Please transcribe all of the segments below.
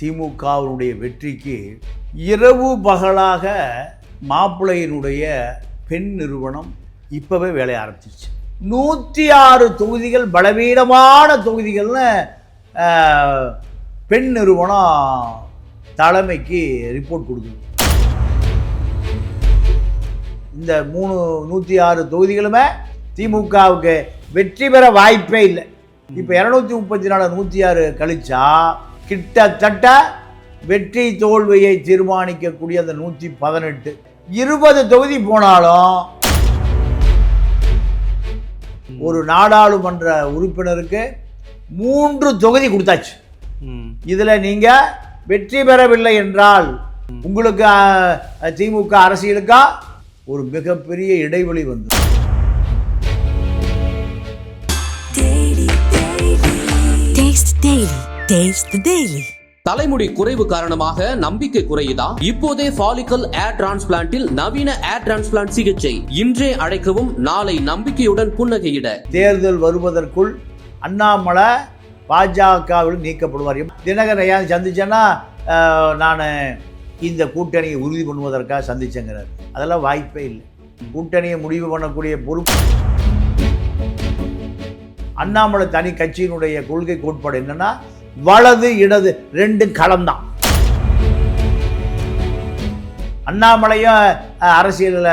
திமுகவினுடைய வெற்றிக்கு இரவு பகலாக மாப்பிள்ளையினுடைய பெண் நிறுவனம் இப்போவே வேலைய ஆரம்பிச்சிருச்சு. நூற்றி ஆறு தொகுதிகள் பலவீனமான தொகுதிகள்னு பெண் நிறுவனம் தலைமைக்கு ரிப்போர்ட் கொடுக்குது. இந்த மூணு நூற்றி ஆறு தொகுதிகளுமே திமுகவுக்கு வெற்றி பெற வாய்ப்பே இல்லை. இப்போ இரநூத்தி முப்பத்தி நாலு நூற்றி ஆறு கழிச்சா கிட்டத்தட்ட வெற்றி தோல்வியை தீர்மானிக்கக்கூடிய அந்த நூற்றி பதினெட்டு. இருபது தொகுதி போனாலும் ஒரு நாடாளுமன்ற உறுப்பினருக்கு மூன்று தொகுதி கொடுத்தாச்சு. இதில் நீங்கள் வெற்றி பெறவில்லை என்றால் உங்களுக்கு திமுக அரசியலுக்கா ஒரு மிகப்பெரிய இடைவெளி வந்து. Taste Daily. The Daily. தலைமுடி குறைவு காரணமாக நம்பிக்கை குறையுதா? இப்போதே ஃபாலிக்கல் ஏர் டிரான்ஸ்பிளான்ட்டில் நவீன ஏர் டிரான்ஸ்பிளான்ட் சிகிச்சை. இன்றே அழைக்கவும் நாளை நம்பிக்கையுடன் புன்னகையிட. தேர்தல் வருவதற்குள் அண்ணாமலை பாஜகவில் நீக்கப்படுவார். தினகரன் ஏன் சந்திச்சேன்னா நான் இந்த கூட்டணியை உறுதி பண்ணுவதற்காக சந்திச்சேங்கிறார். அதெல்லாம் வாய்ப்பே இல்லை. கூட்டணியை முடிவு பண்ணக்கூடிய பொறுப்பு. அண்ணாமலை தனி கட்சியினுடைய கொள்கை கோட்பாடு என்னன்னா வலது இடது ரெண்டும் களம்தான். அண்ணாமலையும் அரசியலில்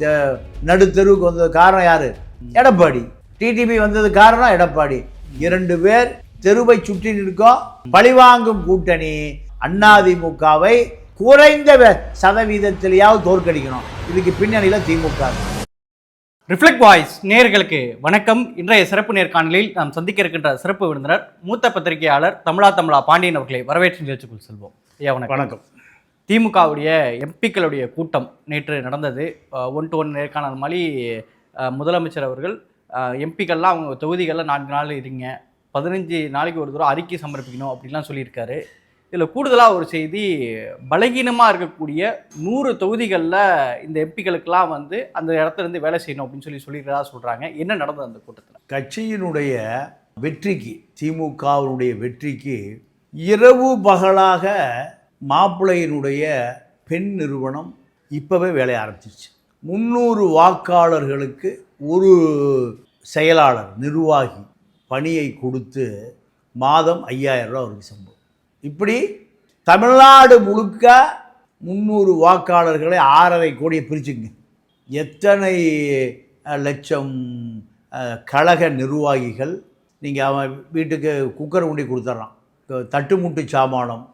நடுத்தருவுக்கு நடுத்தெருவுக்கு வந்தது காரணம் யாரு? எடப்பாடி. டிடிபி வந்தது காரணம் எடப்பாடி. இரண்டு பேர் தெருவை சுற்றி நிற்கும் பழிவாங்கும் கூட்டணி அதிமுகவை குறைந்த சதவீதத்திலேயாவது தோற்கடிக்கணும். இதுக்கு பின்னணியில் திமுக. ரிஃப்ளெக்ட் வாய்ஸ் நேயர்களுக்கு வணக்கம். இன்றைய சிறப்பு நேர்காணலில் நாம் சந்திக்க இருக்கின்ற சிறப்பு விருந்தினர் மூத்த பத்திரிகையாளர் தமிழா தமிழா பாண்டியன் அவர்களை வரவேற்று நிகழ்ச்சிக்குள் செல்வோம். ஐயா வணக்கம். வணக்கம். திமுகவுடைய எம்பிக்களுடைய கூட்டம் நேற்று நடந்தது. ஒன் டு ஒன் நேர்காணல் மாதிரி முதலமைச்சர் அவர்கள் எம்பிக்கள்லாம் அவங்க தொகுதிகளில் நான்கு நாள் இருங்க பதினஞ்சு நாளைக்கு ஒரு தூரம் அறிக்கை சமர்ப்பிக்கணும் அப்படின்லாம் சொல்லியிருக்காரு. இதில் கூடுதலாக ஒரு செய்தி பலகீனமாக இருக்கக்கூடிய நூறு தொகுதிகளில் இந்த எம்பிகளுக்கெல்லாம் வந்து அந்த இடத்துல இருந்து வேலை செய்யணும் அப்படின்னு சொல்லி சொல்லியிருக்கிறதா சொல்கிறாங்க என்ன நடந்தது அந்த கூட்டத்தில்? கட்சியினுடைய வெற்றிக்கு திமுகவினுடைய வெற்றிக்கு இரவு பகலாக மாப்பிள்ளையினுடைய பெண் நிறுவனம் இப்போவே வேலையை ஆரம்பிச்சிருச்சு. முந்நூறு வாக்காளர்களுக்கு ஒரு செயலாளர் நிர்வாகி பணியை கொடுத்து மாதம் ஐயாயிரம் ரூபா அவருக்கு சம்பளம் இப்படி தமிழ்நாடு முழுக்க முந்நூறு வாக்காளர்களை ஆறரை கோடியை பிரிச்சுங்க. எத்தனை லட்சம் கழக நிர்வாகிகள் நீங்கள் அவன் வீட்டுக்கு குக்கர் உண்டி கொடுத்துட்றான் தட்டுமுட்டு சாமானம்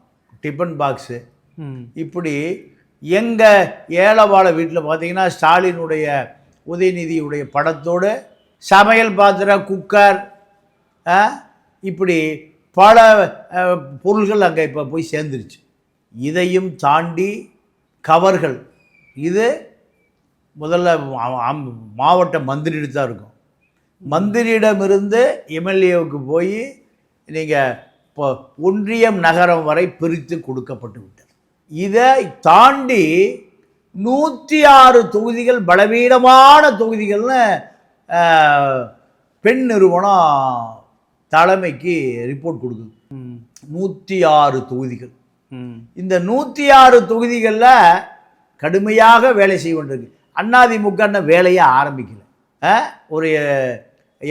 டிஃபன் பாக்ஸு இப்படி எங்கள் ஏழவாழ வீட்டில் பார்த்தீங்கன்னா ஸ்டாலினுடைய உதயநிதியுடைய படத்தோடு சமையல் பாத்திரம் குக்கர் இப்படி பல பொருள்கள் அங்கே இப்போ போய் சேர்ந்துருச்சு. இதையும் தாண்டி கவர்கள். இது முதல்ல மாவட்ட மந்திரிட்டு தான் இருக்கும். மந்திரியிடமிருந்து எம்எல்ஏவுக்கு போய் நீங்கள் இப்போ ஒன்றியம் நகரம் வரை பிரித்து கொடுக்கப்பட்டு விட்டது. இதை தாண்டி நூற்றி ஆறு தொகுதிகள் பலவீனமான தொகுதிகள்னு பெண் நிறுவனம் தலைமைக்கு ரிப்போர்ட் கொடுக்குது. நூற்றி ஆறு தொகுதிகள். இந்த நூற்றி ஆறு தொகுதிகளில் கடுமையாக வேலை செய்ய கொண்டிருக்கு. அதிமுக இன்னும் வேலையை ஆரம்பிக்கல? ஒரு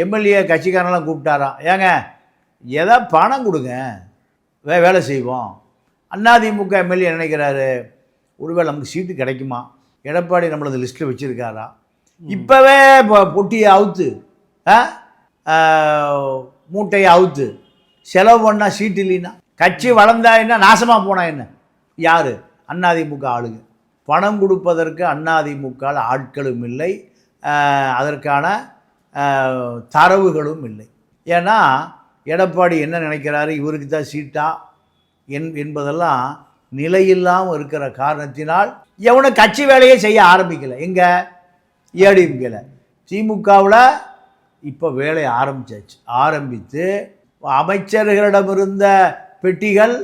எம்எல்ஏ கட்சிக்காரெல்லாம் கூப்பிட்டாராம். ஏங்க எதை பணம் கொடுங்க. வே வேலை செய்வோம். அதிமுக எம்எல்ஏ நினைக்கிறாரு ஒருவேளை நமக்கு சீட்டு கிடைக்குமா? எடப்பாடி நம்மளது லிஸ்ட்டில் வச்சுருக்காரா? இப்போவே இப்போ பொட்டியை அவுத்து ஆ? மூட்டையை அவுத்து செலவு பண்ணால் சீட்டு இல்லைன்னா. கட்சி வளர்ந்தா என்ன நாசமாக போனா என்ன? யார்? அதிமுக ஆளுங்க. பணம் கொடுப்பதற்கு அதிமுக ஆட்களும் இல்லை. அதற்கான தரவுகளும் இல்லை. ஏன்னா எடப்பாடி என்ன நினைக்கிறாரு? இவருக்கு தான் சீட்டா? என் என்பதெல்லாம் நிலையில்லாமல் இருக்கிற காரணத்தினால் எவனும் கட்சி வேலையை செய்ய ஆரம்பிக்கலை. எங்கே? ஏடிஎம்கேல. திமுகவில் இப்போ வேலையை ஆரம்பிச்சாச்சு. ஆரம்பித்து அமைச்சர்களிடமிருந்த பெட்டிகள்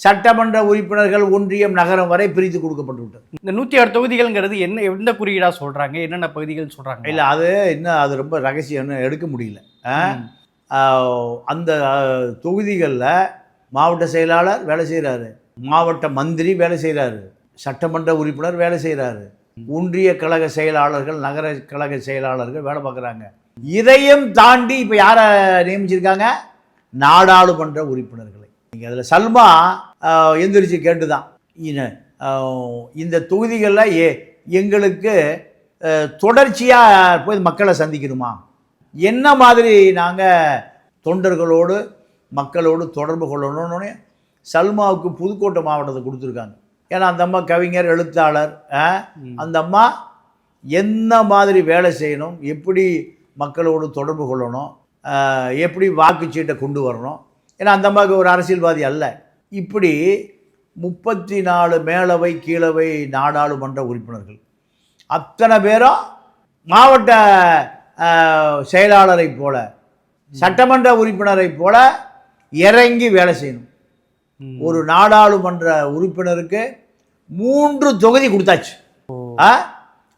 சட்டமன்ற உறுப்பினர்கள் ஒன்றியம் நகரம் வரை பிரித்து கொடுக்கப்பட்டு விட்டது இந்த நூற்றி ஆறு தொகுதிகள்ங்கிறது என்ன எந்த குறியீடாக சொல்கிறாங்க என்னென்ன பகுதிகள் சொல்கிறாங்க இல்லை அது இன்னும் அது ரொம்ப ரகசியம் இன்னும் எடுக்க முடியல. அந்த தொகுதிகளில் மாவட்ட செயலாளர் வேலை செய்கிறாரு மாவட்ட மந்திரி வேலை செய்கிறாரு சட்டமன்ற உறுப்பினர் வேலை செய்கிறாரு ஒன்றிய கழக செயலாளர்கள் நகர கழக செயலாளர்கள் வேலை பார்க்குறாங்க. இதையும் தாண்டி இப்போ யாரை நியமிச்சிருக்காங்க? நாடாளுமன்ற உறுப்பினர்களை. நீங்கள் அதில் சல்மா எந்திரிச்சு கேட்டு தான் இந்த தொகுதிகளில் ஏ எங்களுக்கு தொடர்ச்சியாக போய் மக்களை சந்திக்கணுமா? என்ன மாதிரி நாங்கள் தொண்டர்களோடு மக்களோடு தொடர்பு கொள்ளணும்னு சல்மாவுக்கு புதுக்கோட்டை மாவட்டத்தை கொடுத்துருக்காங்க. ஏன்னா அந்த அம்மா கவிஞர் எழுத்தாளர் அந்த அம்மா என்ன மாதிரி வேலை செய்யணும் எப்படி மக்களோடு தொடர்பு கொள்ளணும். எப்படி வாக்குச்சீட்டை கொண்டு வரணும். ஏன்னா அந்த அம்மாவுக்கு ஒரு அரசியல்வாதி அல்ல. இப்படி முப்பத்தி நாலு மேலவை கீழவை நாடாளுமன்ற உறுப்பினர்கள். அத்தனை பேரும் மாவட்ட ஆஹ், செயலாளரைப் போல சட்டமன்ற உறுப்பினரைப் போல இறங்கி வேலை செய்யணும். ஒரு நாடாளுமன்ற உறுப்பினருக்கு மூன்று தொகுதி கொடுத்தாச்சு.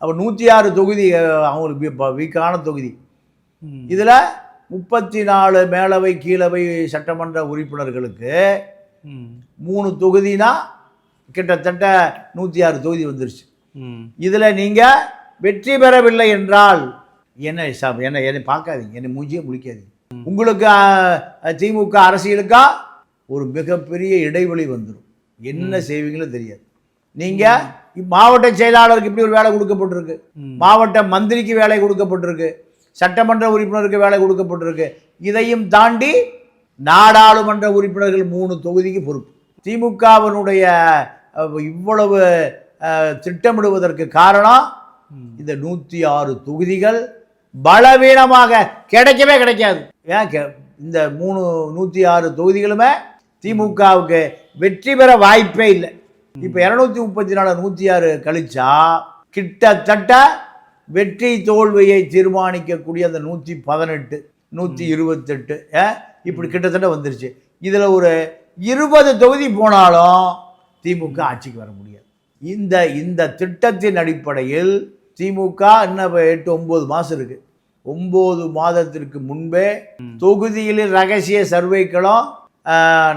அப்போ நூற்றி ஆறு தொகுதி அவங்களுக்கு வீக்கான தொகுதி. இதில் முப்பத்தி நாலு மேலவை கீழவை சட்டமன்ற உறுப்பினர்களுக்கு மூணு தொகுதினா கிட்டத்தட்ட நூற்றி ஆறு தொகுதி வந்துருச்சு. இதில் நீங்கள் வெற்றி பெறவில்லை என்றால் என்ன சாப் என்ன என்னை பார்க்காதீங்க என்னை மூஞ்சியே முழிக்காதீங்க. உங்களுக்கு திமுக அரசியலுக்கா ஒரு மிகப்பெரிய இடைவெளி வந்துடும் என்ன செய்வீங்களோ தெரியாது. நீங்கள் மாவட்ட செயலாளருக்கு இப்படி ஒரு வேலை கொடுக்கப்பட்டிருக்கு. மாவட்ட மந்திரிக்கு வேலை கொடுக்கப்பட்டிருக்கு. சட்டமன்ற உறுப்பினருக்கு வேலை கொடுக்கப்பட்டிருக்கு. இதையும் தாண்டி நாடாளுமன்ற உறுப்பினர்கள் மூணு தொகுதிக்கு பொறுப்பு. திமுகவினுடைய இவ்வளவு திட்டமிடுவதற்கு காரணம் இந்த நூற்றி ஆறு தொகுதிகள் பலவீனமாக கிடைக்கவே கிடைக்காது. ஏன் கெ- இந்த மூணு நூற்றி ஆறு தொகுதிகளுமே திமுகவுக்கு வெற்றி பெற வாய்ப்பே இல்லை. இப்போ இரநூத்தி முப்பத்தி நாலு நூற்றி ஆறு கழிச்சா கிட்டத்தட்ட வெற்றி தோல்வியை தீர்மானிக்கக்கூடிய அந்த நூற்றி பதினெட்டு நூற்றி இருபத்தெட்டு இப்படி கிட்டத்தட்ட வந்துருச்சு. இதில் ஒரு இருபது தொகுதி போனாலும் திமுக ஆட்சிக்கு வர முடியாது. இந்த இந்த திட்டத்தின் அடிப்படையில் திமுக இன்னும் எட்டு ஒம்பது மாதம் இருக்கு. ஒம்பது மாதத்திற்கு முன்பே தொகுதியில் ரகசிய சர்வேக்களும்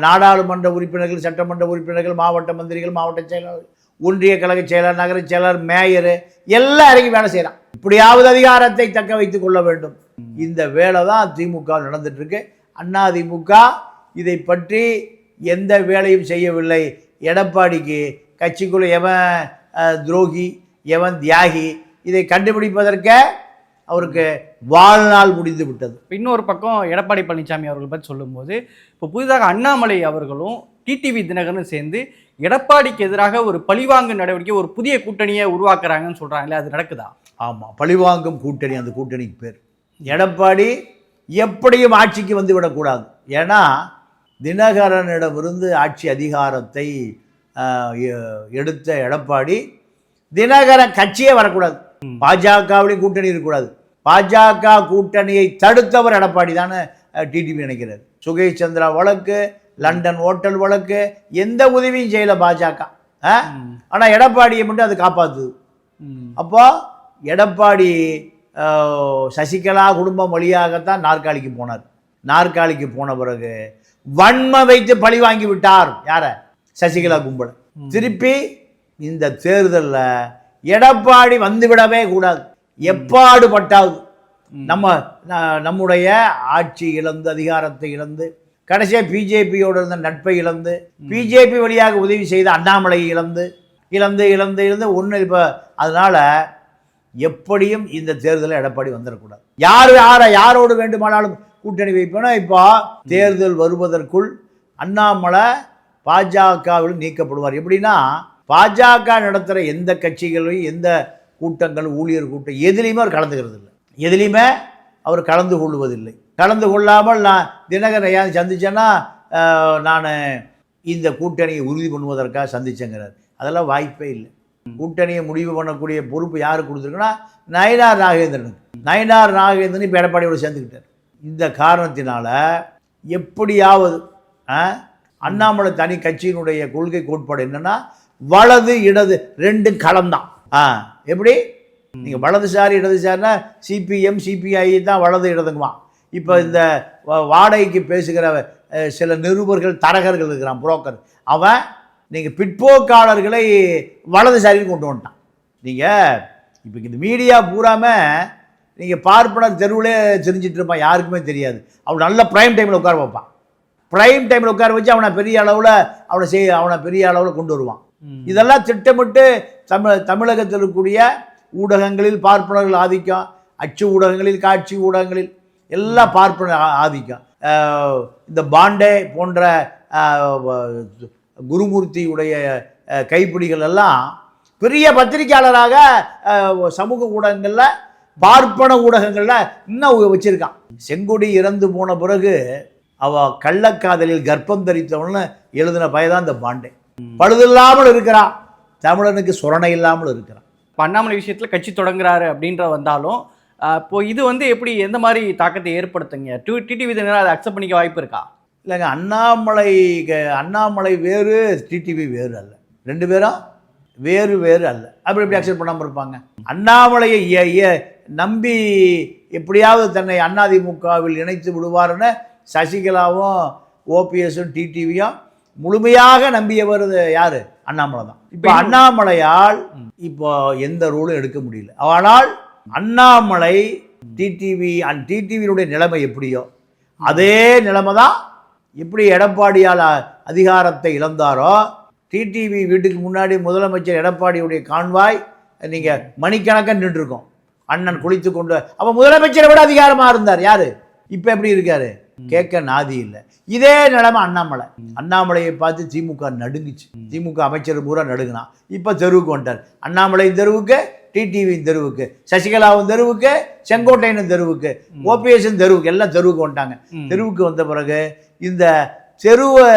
நாடாளுமன்ற உறுப்பினர்கள் சட்டமன்ற உறுப்பினர்கள் மாவட்ட மந்திரிகள் மாவட்ட செயலாளர் ஒன்றிய கழக செயலர் நகர செயலர் மேயர் எல்லாம் இறங்கி வேலை செய்கிறான் இப்படியாவது அதிகாரத்தை தக்க வைத்துக் கொள்ள வேண்டும். இந்த வேலை தான் திமுக நடந்துட்டு இருக்கு அண்ணா திமுக இதை பற்றி எந்த வேலையும் செய்யவில்லை. எடப்பாடிக்கு கட்சிக்குள்ள எவன் துரோகி எவன் தியாகி இதை கண்டுபிடிப்பதற்கே அவருக்கு வாழ்நாள் முடிந்து விட்டது. இன்னொரு பக்கம் எடப்பாடி பழனிசாமி அவர்கள் பற்றி சொல்லும்போது இப்போ புதிதாக அண்ணாமலை அவர்களும் டிடிவி தினகரனும் சேர்ந்து எடப்பாடிக்கு எதிராக ஒரு பழிவாங்கு நடவடிக்கை ஒரு புதிய கூட்டணியை உருவாக்குறாங்கன்னு சொல்கிறாங்களே அது நடக்குதா? ஆமாம் பழிவாங்கும் கூட்டணி அந்த கூட்டணிக்கு பேர். எடப்பாடி எப்படியும் ஆட்சிக்கு வந்து விடக்கூடாது. ஏன்னா தினகரனிடமிருந்து ஆட்சி அதிகாரத்தை எடுத்த எடப்பாடி தினகரன் கட்சியே வரக்கூடாது. பாஜகவிலையும் கூட்டணி இருக்கக்கூடாது. பாஜக கூட்டணியை தடுத்தவர் எடப்பாடி தானே டிடிவி நினைக்கிறார். சுகேஷ் சந்திரா வழக்கு லண்டன் ஹோட்டல் வழக்கு எந்த உதவியும் செய்யல பாஜக. ஆனால் எடப்பாடியை மட்டும் அது காப்பாற்றுது அப்போ எடப்பாடி சசிகலா குடும்பம் வழியாகத்தான் நாற்காலிக்கு போனார். நாற்காலிக்கு போன பிறகு வன்ம வைத்து பழி வாங்கி விட்டார். யார? சசிகலா கும்பல். திருப்பி இந்த தேர்தலில் எடப்பாடி வந்துவிடவே கூடாது. எப்பாடு பட்டாவது நம்ம நம்முடைய ஆட்சி இழந்து அதிகாரத்தை இழந்து கடைசியாக பிஜேபியோடு இருந்த நட்பை இழந்து பிஜேபி வழியாக உதவி செய்த அண்ணாமலை இழந்து இழந்து இழந்து இழந்து ஒன்று இப்போ அதனால் எப்படியும் இந்த தேர்தலில் எடப்பாடி வந்துடக்கூடாது. யார் யாரை யாரோடு வேண்டுமானாலும் கூட்டணி வைப்போனா இப்போ தேர்தல் வருவதற்குள் அண்ணாமலை பாஜகவில் நீக்கப்படுவார். எப்படின்னா பாஜக நடத்துகிற எந்த கட்சிகளையும் எந்த கூட்டங்கள் ஊழியர் கூட்டம் எதுலேயுமே அவர் கலந்துக்கிறது இல்லை. எதுலேயுமே அவர் கலந்து கொள்வதில்லை. கலந்து கொள்ளாமல் நான் தினகரன் ஐயா சந்திச்சேன்னா நான் இந்த கூட்டணியை உறுதி பண்ணுவதற்காக சந்திச்சேங்கிறார். அதெல்லாம் வாய்ப்பே இல்லை. கூட்டணியை முடிவு பண்ணக்கூடிய பொறுப்பு யாருக்கு கொடுத்துருக்குன்னா நயனார் ராகேந்திரனுக்கு நயனார் ராகேந்திரன் இப்போ எடப்பாடியோட சேர்ந்துக்கிட்டார். இந்த காரணத்தினால எப்படியாவது ஆ, அண்ணாமலை தனி கட்சியினுடைய கொள்கை கோட்பாடு என்னென்னா வலது இடது ரெண்டும் களம்தான் ஆ எப்படி? நீங்கள் வலதுசாரி இடதுசாரினா சிபிஎம் சிபிஐ தான் வலது இடதுங்குமா. இப்போ இந்த வாடகைக்கு பேசுகிற சில நிருபர்கள் தரகர்கள் இருக்கிறான் புரோக்கர். அவன் நீங்கள் பிற்போக்காளர்களை வலதுசாரின்னு கொண்டு வந்துட்டான். நீங்கள் இப்போ இந்த மீடியா பூராம நீங்கள் பார்ப்பனர் தெருவிலே தெரிஞ்சிட்டு இருப்பான் யாருக்குமே தெரியாது. அவன் நல்ல ப்ரைம் டைமில் உட்கார வைப்பான். ப்ரைம் டைமில் உட்கார வச்சு அவனை பெரிய அளவில் அவனை செய் அவனை பெரிய அளவில் கொண்டு வருவான். இதெல்லாம் திட்டமிட்டு தமிழ் தமிழகத்தில் இருக்கக்கூடிய ஊடகங்களில் பார்ப்பனர்கள் ஆதிக்கம் அச்சு ஊடகங்களில் காட்சி ஊடகங்களில் எல்லா பார்ப்பனர் ஆதிக்கம். இந்த பாண்டே போன்ற குருமூர்த்தியுடைய கைப்பிடிகள் எல்லாம் பெரிய பத்திரிக்கையாளராக சமூக ஊடகங்களில் பார்ப்பன ஊடகங்களில் இன்னும் வச்சிருக்கான். செங்கொடி இறந்து போன பிறகு அவ கள்ளக்காதலில் கர்ப்பம் தரித்தவள்னு எழுதின பயதான் இந்த பாண்டே. பழுதில்லாமல் இருக்கிறான். தமிழனுக்கு சுரணை இல்லாமல் இருக்கிறான். இப்போ அண்ணாமலை விஷயத்தில் கட்சி தொடங்குறாரு அப்படின்ற வந்தாலும் இப்போ இது வந்து எப்படி எந்த மாதிரி தாக்கத்தை ஏற்படுத்துங்க? டூ டிடிவி தினம் அதை அக்செப்ட் பண்ணிக்க வாய்ப்பு இருக்கா? இல்லைங்க அண்ணாமலை அண்ணாமலை வேறு டிடிவி வேறு அல்ல. ரெண்டு பேரும் வேறு வேறு அல்ல. அப்படி எப்படி அக்செப்ட் பண்ணாமல் இருப்பாங்க. அண்ணாமலையை நம்பி எப்படியாவது தன்னை அதிமுகவில் இணைத்து விடுவார்னு சசிகலாவும் ஓபிஎஸும் டிடிவியும் முழுமையாக நம்பியவர் யார்? அண்ணாமலை தான். இப்போ அண்ணாமலையால் இப்போ எந்த ரூலும் எடுக்க முடியல. ஆனால் அண்ணாமலை டிடிவி அண்ட் டிடிவியினுடைய நிலைமை எப்படியோ அதே நிலைமை தான் எப்படி எடப்பாடியால் அதிகாரத்தை இழந்தாரோ டிடிவி வீட்டுக்கு முன்னாடி முதலமைச்சர் எடப்பாடியுடைய கான்வாய் நீங்கள் மணிக்கணக்காக நின்றுருக்கோம். அண்ணன் குளித்து கொண்டு அப்போ முதலமைச்சரை விட அதிகாரமாக இருந்தார் யாரு? இப்போ எப்படி இருக்காரு? கேட்க நாதி இல்லை. இதே நிலைமை அண்ணாமலை. அண்ணாமலையை பார்த்து திமுக நடுங்குச்சு. திமுக அமைச்சர் பூரா நடுங்கினான். இப்போ தெருவுக்கு வந்துட்டார். அண்ணாமலையின் தெருவுக்கு டிடிவியின் தெருவுக்கு சசிகலாவின் தெருவுக்கு செங்கோட்டையனின் தெருவுக்கு ஓபிஎஸ்ஸின் தெருவுக்கு எல்லாம் தெருவுக்கு வந்துட்டாங்க. தெருவுக்கு வந்த பிறகு இந்த தெருவை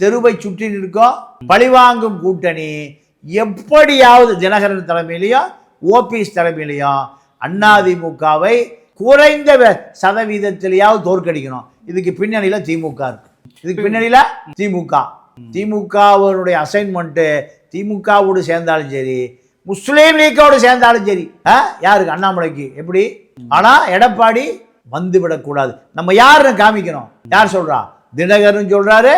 தெருவை சுற்றி நிற்கும் பழிவாங்கும் கூட்டணி எப்படியாவது தினகரன் தலைமையிலையும் ஓபிஎஸ் தலைமையிலையும் அதிமுகவை குறைந்த சதவீதத்திலேயாவது தோற்கடிக்கணும். இதுக்கு பின்னணியில் திமுக இருக்கு. இதுக்கு பின்னணியில் திமுக. திமுகவுடைய அசைன்மெண்ட்டு திமுகவோடு சேர்ந்தாலும் சரி முஸ்லீம் லீக்கோடு சேர்ந்தாலும் சரி? யாருக்கு? அண்ணாமலைக்கு. எப்படி? ஆனால் எடப்பாடி வந்து விடக்கூடாது. நம்ம யாருன்னு காமிக்கணும்? யார் சொல்றா? தினகரன் சொல்றாரு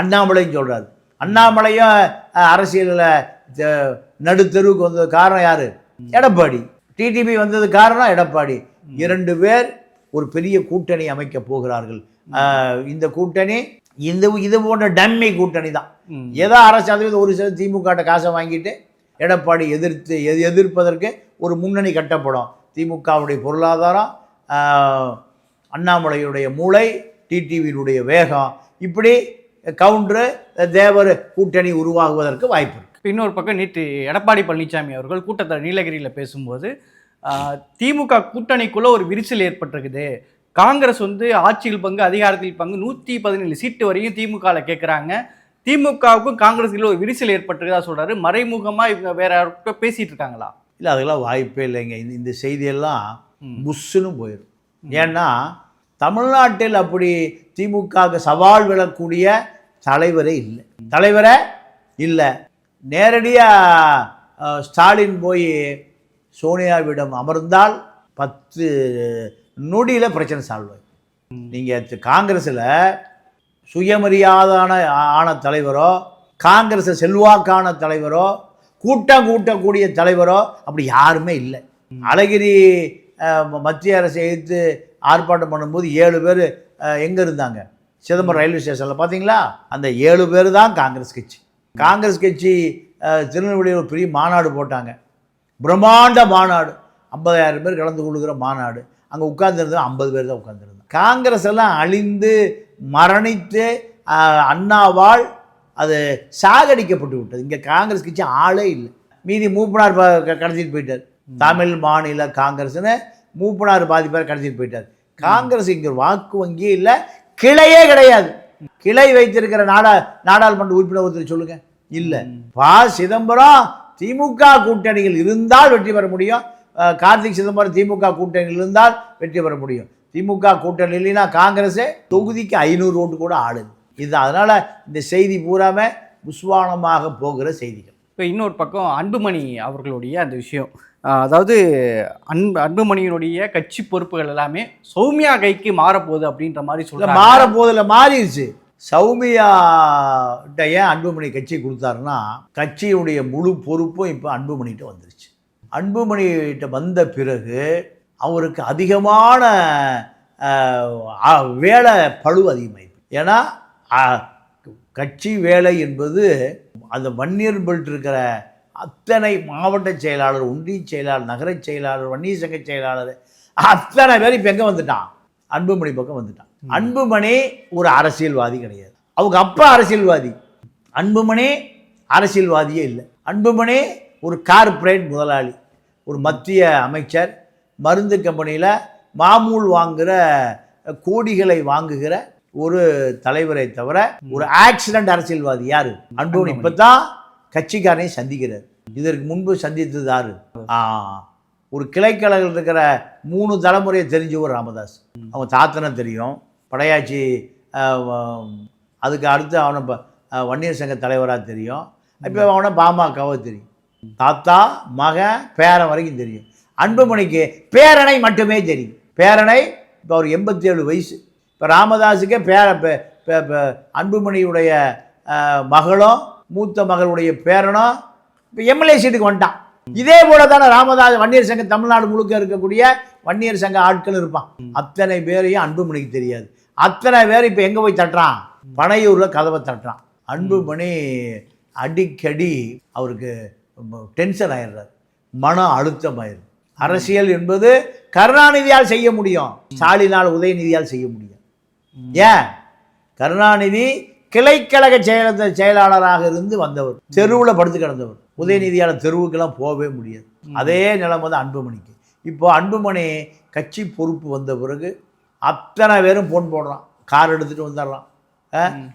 அண்ணாமலையும் சொல்றாரு. அண்ணாமலையும் அரசியல்ல நடுத்தெருவுக்கு வந்தது காரணம் யாரு? எடப்பாடி. டிடிபி வந்தது காரணம் எடப்பாடி. இரண்டு பேர் ஒரு பெரிய கூட்டணி அமைக்க போகிறார்கள். இந்த கூட்டணி இந்த இது போன்ற டம்மி கூட்டணி தான். ஏதோ அரை சதவீதம் ஒரு சதவீதம் திமுக காசை வாங்கிட்டு எடப்பாடி எதிர்த்து எது எதிர்ப்பதற்கு ஒரு முன்னணி கட்டப்படும். திமுகவுடைய பொருளாதாரம் அண்ணாமலையுடைய மூளை டிடிவியினுடைய வேகம். இப்படி கவுண்டரு தேவர் கூட்டணி உருவாகுவதற்கு வாய்ப்பு இருக்குது இப்போ இன்னொரு பக்கம் நேற்று எடப்பாடி பழனிசாமி அவர்கள் கூட்டத்தில் நீலகிரியில் பேசும்போது திமுக கூட்டணிக்குள்ளே ஒரு விரிசல் ஏற்பட்டிருக்குது. காங்கிரஸ் வந்து ஆட்சியில் பங்கு அதிகாரத்தில் பங்கு நூற்றி பதினேழு சீட்டு வரையும் திமுகவில் கேட்குறாங்க திமுகவுக்கும் காங்கிரஸுக்குள்ள ஒரு விரிசல் ஏற்பட்டிருக்கதா சொல்றாரு. மறைமுகமா இவங்க வேற யாருக்கோ பேசிட்டு இருக்காங்களா? இல்லை அதெல்லாம் வாய்ப்பே இல்லைங்க இந்த இந்த செய்தியெல்லாம் புஷ்ஷுன்னு போயிடும். ஏன்னா தமிழ்நாட்டில் அப்படி திமுகவுக்கு சவால் விடக்கூடிய தலைவரே இல்லை. தலைவரே இல்லை. நேரடியாக ஸ்டாலின் போய் சோனியாவிடம் அமர்ந்தால் பத்து நொடியில் பிரச்சனை சால்வ் ஆகும் நீங்கள் காங்கிரஸில் சுயமரியாதான ஆன தலைவரோ காங்கிரஸ் செல்வாக்கான தலைவரோ கூட்டம் கூட்டக்கூடிய தலைவரோ அப்படி யாருமே இல்லை. அழகிரி மத்திய அரசை எதிர்த்து ஆர்ப்பாட்டம் பண்ணும்போது ஏழு பேர் எங்கே இருந்தாங்க? சிதம்பரம் ரயில்வே ஸ்டேஷனில். பார்த்தீங்களா அந்த ஏழு பேர் தான் காங்கிரஸ் கட்சி. காங்கிரஸ் கட்சி திருநெல்வேலியில் ஒரு பெரிய மாநாடு போட்டாங்க. பிரம்மாண்ட மாநாடு. ஐம்பதாயிரம் பேர் கலந்து கொள்ளுகிற மாநாடு. அங்கே உட்கார்ந்துருந்தது ஐம்பது பேர் தான் உட்கார்ந்துருந்தாங்க காங்கிரஸ் எல்லாம் அழிந்து மரணித்து அண்ணாவால் அது சாகடிக்கப்பட்டு விட்டது. இங்கே காங்கிரஸ் கட்சி ஆளே இல்லை. மீதி மூப்பனார் கடத்திட்டு போயிட்டார். தமிழ் மாநில காங்கிரஸ்னு மூப்பனார் பாதி பேர் கடத்திட்டு போயிட்டார். காங்கிரஸ் இங்கே வாக்கு வங்கியே இல்லை கிளையே கிடையாது. கிளை வைத்திருக்கிற நாடா நாடாளுமன்ற உறுப்பினர் ஒருத்தர் சொல்லுங்க. இல்லை. பா சிதம்பரம் திமுக கூட்டணியில் இருந்தால் வெற்றி பெற முடியும். கார்த்திக் சிதம்பரம் திமுக கூட்டணியில் இருந்தால் வெற்றி பெற முடியும். திமுக கூட்டணி இல்லைன்னா காங்கிரஸே தொகுதிக்கு ஐநூறு ஓட்டு கூட ஆளுது இது அதனால இந்த செய்தி பூராமே புஸ்வானமாக போகிற செய்திகள். இப்போ இன்னொரு பக்கம் அன்புமணி அவர்களுடைய அந்த விஷயம். அதாவது அன்பு அன்புமணியினுடைய கட்சி பொறுப்புகள் எல்லாமே சௌமியா கைக்கு மாறப்போகுது அப்படின்ற மாதிரி இல்லை சொல்றாங்க. மாற போதில் மாறிடுச்சு. சௌமியாட்ட ஏன் அன்புமணி கட்சி கொடுத்தாருன்னா கட்சியுடைய முழு பொறுப்பும் இப்போ அன்புமணிகிட்ட வந்துருச்சு. அன்புமணிகிட்ட வந்த பிறகு அவருக்கு அதிகமான வேலை பழு அதிகமாயிருக்கு ஏன்னா கட்சி வேலை என்பது அந்த வன்னியர் பெல்ட் இருக்கிற அத்தனை மாவட்ட செயலாளர் ஒன்றிய செயலாளர் நகர செயலாளர் வன்னியர் சங்க செயலாளர் அத்தனை பேர் இப்போ எங்கே வந்துட்டான்? அன்புமணி பக்கம் வந்துட்டான். அன்புமணி ஒரு அரசியல்வாதி கிடையாது. அவங்க அப்பா அரசியல்வாதி. அன்புமணி அரசியல்வாதியே இல்லை. அன்புமணி ஒரு கார்ப்பரேட் முதலாளி ஒரு மத்திய அமைச்சர் மருந்து கம்பெனியில் மாமூல் வாங்குகிற கோடிகளை வாங்குகிற ஒரு தலைவரை தவிர ஒரு ஆக்சிடென்ட் அரசியல்வாதி யாரு? அன்புமணி. இப்போ தான் கட்சிக்காரனை சந்திக்கிறார். இதற்கு முன்பு சந்தித்தது யாரு? ஒரு கிளைக்கழகில் இருக்கிற மூணு தலைமுறையை தெரிஞ்சவர் ராமதாஸ். அவன் தாத்தனை தெரியும். படையாச்சி அதுக்கு அடுத்து அவனை வன்னியர் சங்க தலைவராக தெரியும். இப்போ அவனை பாமகவை தெரியும். தாத்தா மகன் பேரன் வரைக்கும் தெரியும். அன்புமணிக்கு பேரனை மட்டுமே தெரியும். பேரனை இப்போ அவர் எண்பத்தி ஏழு வயசு. இப்போ ராமதாஸுக்கே பேர அன்புமணியுடைய மகளும் மூத்த மகளுடைய பேரனும் இப்போ எம்எல்ஏ சீட்டுக்கு வந்துட்டான். இதே போல தானே ராமதாஸ் வன்னியர் சங்கம் தமிழ்நாடு முழுக்க இருக்கக்கூடிய வன்னியர் சங்க ஆட்கள் இருப்பான். அத்தனை பேரையும் அன்புமணிக்கு தெரியாது. அத்தனை பேர் இப்போ எங்கே போய் தட்டுறான்? பனையூரில் கதவை தட்டுறான். அன்புமணி அடிக்கடி அவருக்கு டென்ஷன் ஆயிடுறார். மன அழுத்தம் ஆயிடுது அரசியல் என்பது கருணாநிதியால் செய்ய முடியும். ஸ்டாலினால் உதயநிதியால் செய்ய முடியும். ஏன்? கருணாநிதி கிளைக்கழக செயல செயலாளராக இருந்து வந்தவர். தெருவில் படுத்து கிடந்தவர். உதயநிதியால் தெருவுக்கெல்லாம் போகவே முடியாது. அதே நிலைமை தான் அன்புமணிக்கு. இப்போ அன்புமணி கட்சி பொறுப்பு வந்த பிறகு அத்தனை பேரும் ஃபோன் போடுறான். கார் எடுத்துகிட்டு வந்துடுறான்.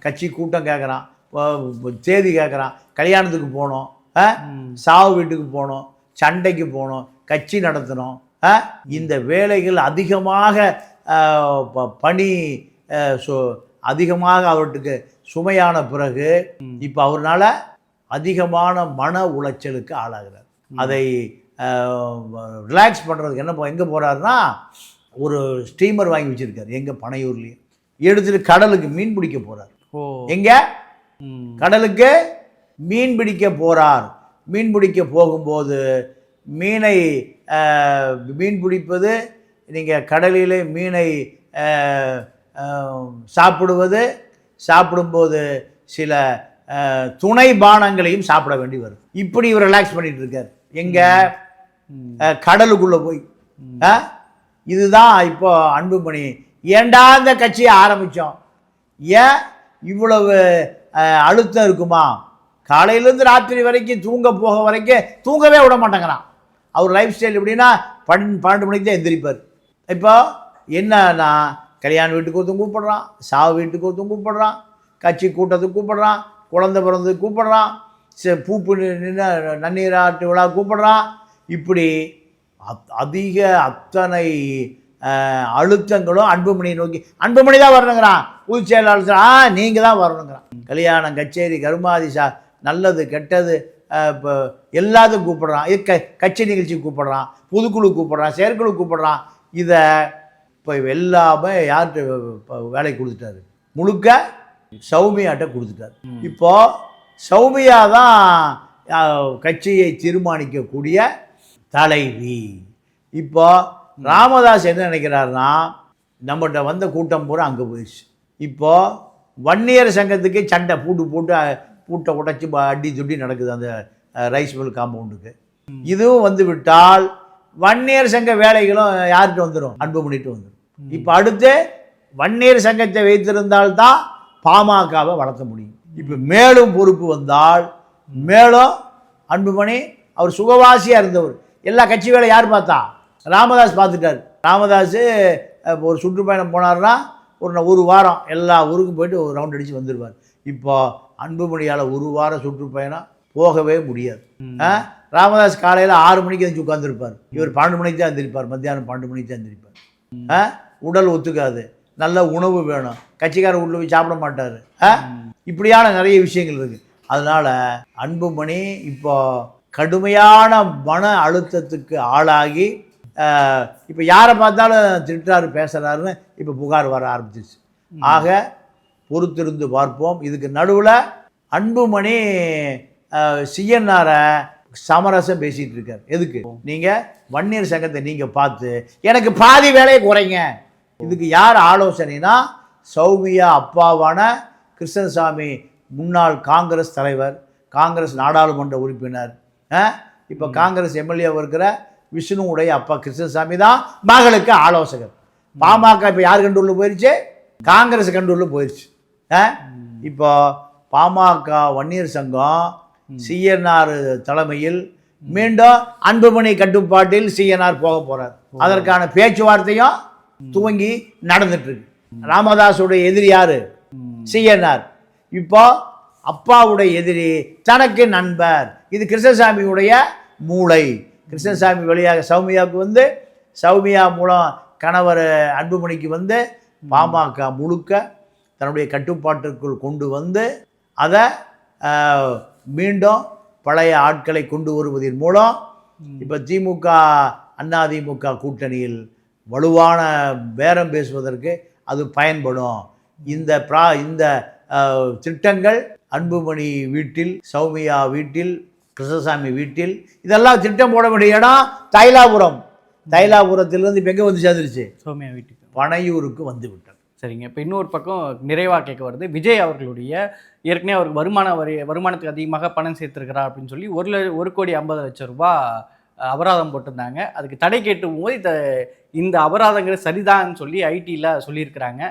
கட்சி கூட்டம் கேட்குறான் தேதி கேட்குறான் கல்யாணத்துக்கு போகணும் சாவு வீட்டுக்கு போகணும் சண்டைக்கு போகணும் கட்சி நடத்தணும். இந்த வேலைகள் அதிகமாக பணி அதிகமாக அவருக்கு சுமையான பிறகு இப்போ அவர்னால அதிகமான மன உளைச்சலுக்கு ஆளாகிறார். அதை ரிலாக்ஸ் பண்ணுறதுக்கு என்ன எங்கே போகிறாருன்னா ஒரு ஸ்டீமர் வாங்கி வச்சுருக்காரு எங்கே பனையூர்லேயே எடுத்துட்டு கடலுக்கு மீன் பிடிக்க போகிறார் எங்கே. கடலுக்கு மீன் பிடிக்க போகிறார் மீன் பிடிக்க போகும்போது மீனை மீன் பிடிப்பது நீங்கள் கடலிலே மீனை சாப்பிடுவது சாப்பிடும்போது சில துணை பானங்களையும் சாப்பிட வேண்டி வரும். இப்படி இவர் ரிலாக்ஸ் பண்ணிட்டு இருக்கார் எங்கே கடலுக்குள்ளே போய். இதுதான் இப்போ அன்புமணி. ஏண்டா இந்த கட்சியை ஆரம்பித்தோம் ஏன் இவ்வளவு அழுத்தம் இருக்குமா? காலையிலேருந்து ராத்திரி வரைக்கும் தூங்க போக வரைக்கும் தூங்கவே விட மாட்டேங்கிறான். அவர் லைஃப் ஸ்டைல் எப்படின்னா பன் பன்னெண்டு மணிக்கு தான் எந்திரிப்பார். இப்போ என்னன்னா கல்யாண வீட்டுக்கு ஒருத்தன் கூப்பிடுறான் சாவு வீட்டுக்கு ஒருத்தன் கூப்பிடுறான் கட்சி கூட்டத்துக்கு கூப்பிடுறான் குழந்தை பிறந்ததுக்கு கூப்பிடுறான் சே பூப்பு நின்று நன்னீராட்டு விழா கூப்பிடுறான். இப்படி அத் அதிக அத்தனை அழுத்தங்களும் அன்புமணியை நோக்கி அன்புமணி தான் வரணுங்கிறான். பொதுச் செயலாளர் ஆ நீங்கள் தான் வரணுங்கிறான். கல்யாணம் கச்சேரி கருமாதி சா நல்லது கெட்டது இப்போ எல்லாத்துக்கும் கூப்பிடுறான். இது க கட்சி நிகழ்ச்சி கூப்பிடுறான். பொதுக்குழு கூப்பிடுறான். செயற்குழு கூப்பிடுறான். இதை இப்போ எல்லாமே யார்கிட்ட வேலைக்கு கொடுத்துட்டாரு? முழுக்க சௌமியாட்ட கொடுத்துட்டாரு. இப்போ சௌமியா தான் கட்சியை தீர்மானிக்கக்கூடிய தலைவி. இப்போ ராமதாஸ் என்ன நினைக்கிறாருன்னா நம்மகிட்ட வந்த கூட்டம் பூரா அங்கே போயிடுச்சு. இப்போ வன்னியர் சங்கத்துக்கு சண்டை பூட்டு போட்டு பூட்டை உடைச்சி அடி துடி நடக்குது அந்த ரைஸ் மில் காம்பவுண்டுக்கு இதுவும் வந்து விட்டால் வன்னியர் சங்க வேலைகளும் யார்கிட்ட வந்துடும் அன்புமணிட்டு வந்துடும் இப்போ அடுத்து வன்னியர் சங்கத்தை வைத்திருந்தால்தான் பாமகவை வளர்த்த முடியும். இப்போ மேலும் பொறுப்பு வந்தால் மேலும் அன்புமணி அவர் சுகவாசியாக இருந்தவர். எல்லா கட்சி வேலை யார் பார்த்தா? ராமதாஸ் பார்த்துட்டார். ராமதாஸ் ஒரு சுற்றுப்பயணம் போனார்னா ஒரு ஒரு வாரம் எல்லா ஊருக்கும் போயிட்டு ஒரு ரவுண்ட் அடித்து வந்துடுவார் இப்போ அன்புமணியால் ஒரு வாரம் சுற்றுப்பயணம் போகவே முடியாது. ஆ? ராமதாஸ் காலையில் ஆறு மணிக்கு எழுந்து உட்காந்துருப்பார் இவர் பன்னெண்டு மணிக்கு தான் எழுந்திருப்பார் மத்தியானம் பன்னெண்டு மணிக்கு தான் எழுந்திருப்பார் ஆ? உடல் ஒத்துக்காது. நல்ல உணவு வேணும். கட்சிக்காரர் உள்ள போய் சாப்பிட மாட்டார். இப்படியான நிறைய விஷயங்கள் இருக்குது அதனால் அன்புமணி இப்போ கடுமையான மன அழுத்தத்துக்கு ஆளாகி இப்போ யாரை பார்த்தாலும் திட்டுறாரு பேசுகிறாருன்னு இப்போ புகார் வர ஆரம்பிச்சிருச்சு. ஆக பொறுத்திருந்து பார்ப்போம். இதுக்கு நடுவில் அன்புமணி சிஎன்ஆரை சமரசம் பேசிகிட்டு இருக்கார். எதுக்கு? நீங்கள் வன்னியர் சங்கத்தை நீங்கள் பார்த்து எனக்கு பாதி வேலையை குறைங்க. இதுக்கு யார் ஆலோசனைனா சௌமியா அப்பாவான கிருஷ்ணசாமி முன்னாள் காங்கிரஸ் தலைவர் காங்கிரஸ் நாடாளுமன்ற உறுப்பினர். இப்போ காங்கிரஸ் எம்எல்ஏ இருக்கிற விஷ்ணுவுடைய அப்பா கிருஷ்ணசாமி தான் மகளுக்கு ஆலோசகர். பாமக இப்போ யார் கண்டுள்ள போயிடுச்சு காங்கிரஸ் கண்டுள்ள போயிடுச்சு? இப்போ பாமக வன்னியர் சங்கம் சிஎன்ஆர் தலைமையில் மீண்டும் அன்புமணி கட்டுப்பாட்டில் சிஎன்ஆர் போக போறார். அதற்கான பேச்சுவார்த்தையும் துவங்கி நடந்துட்டு இருக்கு ராமதாஸுடைய எதிரி யாரு? சிஎன்ஆர் இப்போ அப்பாவுடைய எதிரி தனக்கு நண்பர். இது கிருஷ்ணசாமியுடைய மூளை. கிருஷ்ணசாமி வழியாக சௌமியாவுக்கு வந்து சௌமியா மூலம் கணவர் அன்புமணிக்கு வந்து பாமக முழுக்க தன்னுடைய கட்டுப்பாட்டிற்குள் கொண்டு வந்து அதை மீண்டும் பழைய ஆட்களை கொண்டு வருவதன் மூலம் இப்போ திமுக அதிமுக கூட்டணியில் வலுவான பேரம் பேசுவதற்கு அது பயன்படும். இந்த பிரா இந்த திட்டங்கள் அன்புமணி வீட்டில் சௌமியா வீட்டில் கிருஷ்ணசாமி வீட்டில் இதெல்லாம் திட்டம் போட வேண்டிய இடம் தைலாபுரம் தைலாபுரத்திலிருந்து இப்போ எங்கே வந்து சேர்ந்துருச்சு? சௌமியா வீட்டுக்கு. பனையூருக்கு வந்து விட்டது. சரிங்க. இப்போ இன்னொரு பக்கம் நிறைவாக கேட்க வருது. விஜய் அவர்களுடைய ஏற்கனவே அவருக்கு வருமான வரி வருமானத்துக்கு அதிகமாக பணம் சேர்த்துருக்கிறார் அப்படின்னு சொல்லி ஒரு ஒரு கோடி ஐம்பது லட்சம் ரூபா அபராதம் போட்டிருந்தாங்க. அதுக்கு தடை கேட்டும் போது இந்த இந்த அபராதங்கிற சரிதான்னு சொல்லி ஐடியில் சொல்லியிருக்கிறாங்க.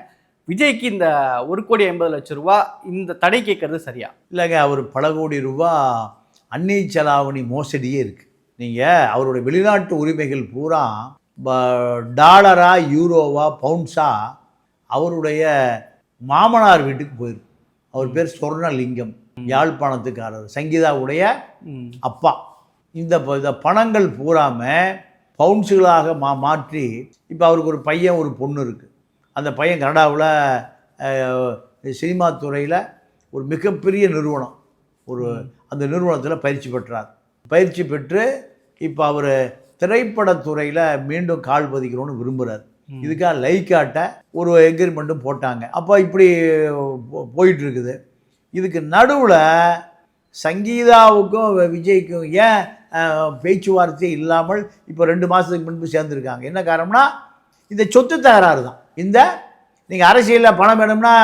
விஜய்க்கு இந்த ஒரு கோடி ஐம்பது லட்சம் ரூபா இந்த தடை கேட்கறது சரியா? இல்லைங்க அவர் பல கோடி ரூபா அன்னை செலாவணி மோசடியே இருக்குது நீங்கள் அவருடைய வெளிநாட்டு உரிமைகள் பூரா ப- டாலரா யூரோவா பவுன்ஸா அவருடைய மாமனார் வீட்டுக்கு போயிருக்கு அவர் பேர் சொர்ணலிங்கம் யாழ்ப்பாணத்துக்காரர் சங்கீதாவுடைய அப்பா. இந்த இந்த பணங்கள் பூராம பவுன்ஸுகளாக மா மாற்றி இப்போ அவருக்கு ஒரு பையன் ஒரு பொண்ணு இருக்குது அந்த பையன் கனடாவில் சினிமா துறையில் ஒரு மிகப்பெரிய நிறுவனம். ஒரு அந்த நிறுவனத்தில் பயிற்சி பெற்றார். பயிற்சி பெற்று இப்போ அவர் திரைப்படத்துறையில் மீண்டும் கால் பதிக்கணும்னு விரும்புகிறார் இதுக்காக லைக்காட்ட ஒரு எக்ரிமெண்ட்டும் போட்டாங்க. அப்போ இப்படி போயிட்டு இருக்குது இதுக்கு நடுவில் சங்கீதாவுக்கும் விஜய்க்கும் ஏன் பேச்சுவார்த்தை இல்லாமல் இப்போ ரெண்டு மாதத்துக்கு முன்பு சேர்ந்துருக்காங்க. என்ன காரணம்னா இந்த சொத்து தகராறு தான். இந்த நீங்கள் அரசியலில் பணம் வேணும்னா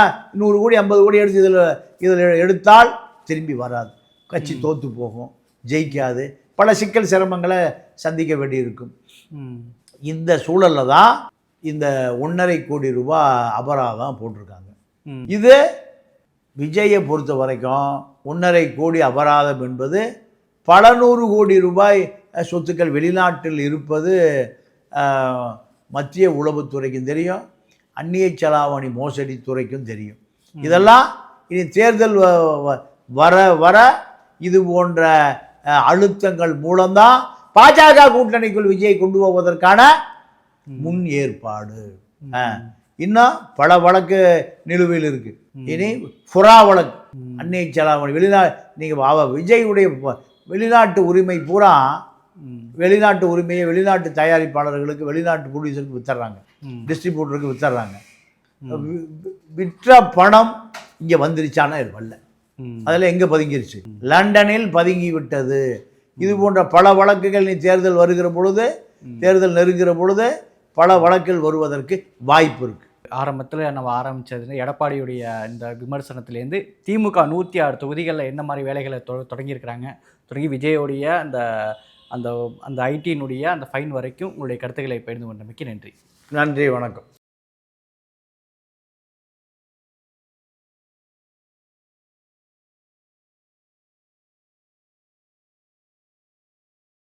நூறு கோடி ஐம்பது கோடி எடுத்து இதில் இதில் எடுத்தால் திரும்பி வராது. கட்சி தோற்று போகும். ஜெயிக்காது. பல சிக்கல் சிரமங்களை சந்திக்க வேண்டியிருக்கும். இந்த சூழலில் தான் இந்த ஒன்றரை கோடி ரூபாய் அபராதம் போட்டிருக்காங்க. இது விஜயை பொறுத்த வரைக்கும் ஒன்றரை கோடி அபராதம் என்பது பல நூறு கோடி ரூபாய் சொத்துக்கள் வெளிநாட்டில் இருப்பது மத்திய உளவுத்துறைக்கும் தெரியும் அந்நிய செலாவணி மோசடி துறைக்கும் தெரியும் இதெல்லாம் இனி தேர்தல் வர வர இது போன்ற அழுத்தங்கள் மூலம்தான் பாஜக கூட்டணிக்குள் விஜய் கொண்டு போவதற்கான முன் ஏற்பாடு. இன்னும் பல வழக்கு நிலுவையில் இருக்கு. இனி புறா வழக்கு. அன்னை செலாவணி வெளிநா நீங்கள் அவ விஜயுடைய வெளிநாட்டு உரிமை பூரா வெளிநாட்டு உரிமையை வெளிநாட்டு தயாரிப்பாளர்களுக்கு வெளிநாட்டு ப்ரொடியூசருக்கு வித்துறாங்க. டிஸ்ட்ரிபியூட்டருக்கு வித்துறாங்க விற்ற பணம் இங்கே வந்துருச்சானா வரல. அதில் எங்கே பதுங்கிருச்சு? லண்டனில் பதுங்கி விட்டது இது போன்ற பல வழக்குகள் நீ தேர்தல் வருகிற பொழுது தேர்தல் நெருங்குகிற பொழுது பல வழக்குகள் வருவதற்கு வாய்ப்பு இருக்கு. ஆரம்பத்தில் நம்ம ஆரம்பித்தது எடப்பாடியுடைய இந்த விமர்சனத்துலேருந்து திமுக நூற்றி ஆறு தொகுதிகளில் என்ன மாதிரி வேலைகளை தொ தொடங்கியிருக்கிறாங்க தொடங்கி விஜயோடைய அந்த அந்த அந்த ஐடியினுடைய அந்த ஃபைன் வரைக்கும் உங்களுடைய கருத்துக்களை பகிர்ந்து கொண்டமைக்கு நன்றி. நன்றி வணக்கம்.